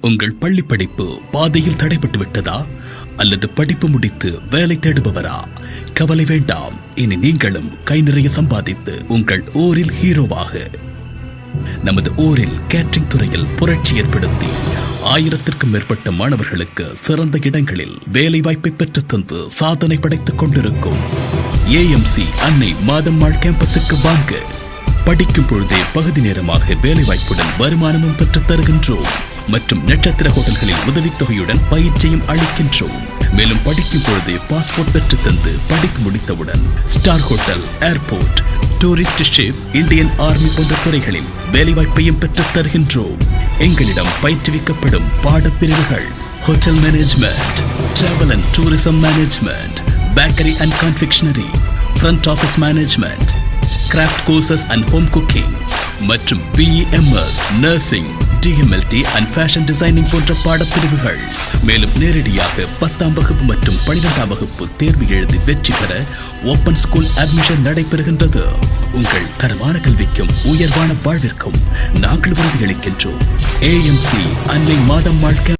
உங்கள் பள்ளி படிப்பு பாதையில் தடைபட்டு விட்டதா அல்லது படிப்பு முடித்து வேலை தேடுபவரா? கவலை வேண்டாம். இனி நீங்களும் கை நிறைய சம்பாதித்து உங்கள் ஊரில் ஹீரோவாக. நமது ஊரில் கேட்டரிங் துறையில் புரட்சி ஏற்படுத்தி ஆயிரத்திற்கும் மேற்பட்ட மாணவர்களுக்கு சிறந்த இடங்களில் வேலை வாய்ப்பை பெற்றுத் தந்து சாதனை படைத்துக் கொண்டிருக்கும் ஏஎம்சி அன்னை மாதம்மாள் கேம்பஸுக்கு வாங்க. படிக்கும் பொழுதே பகுதி நேரமாக வேலை வாய்ப்புடன் வருமானமும் பெற்றுத் தருகின்றோம். மற்றும் நட்சத்திர ஹோட்டல்களில் உதவித்தொகையுடன் பயிற்சியும் அளிக்கின்றோம். மேலும் படிக்கும் பொழுதே பாஸ்போர்ட் பெற்று தந்து படிப்பு முடித்தவுடன் star hotel airport tourist ship Indian army போன்ற துறைகளில் வேலைவாய்ப்பையும் பெற்று தருகின்றோம். எங்களிடம் பயிற்றுவிக்கப்படும் பாடப்பிரிவுகள் hotel management travel and tourism management bakery and confectionery front office management craft courses and home cooking மற்றும் BEMS nursing DMLT and fashion designing போன்ற பாடப்பிரிவுகள் மேலும் நேரடியாக பத்தாம் வகுப்பு மற்றும் பனிரெண்டாம் வகுப்பு தேர்வு எழுதி வெற்றி பெற ஓப்பன் ஸ்கூல் அட்மிஷன் நடைபெறுகின்றது. உங்கள் தரமான கல்விக்கும் உயர்வான வாழ்விற்கும் நாங்கள் உறுதியளிக்கின்றோம் ஏஎம்சி அன்னை மாதம் வாழ்க்கை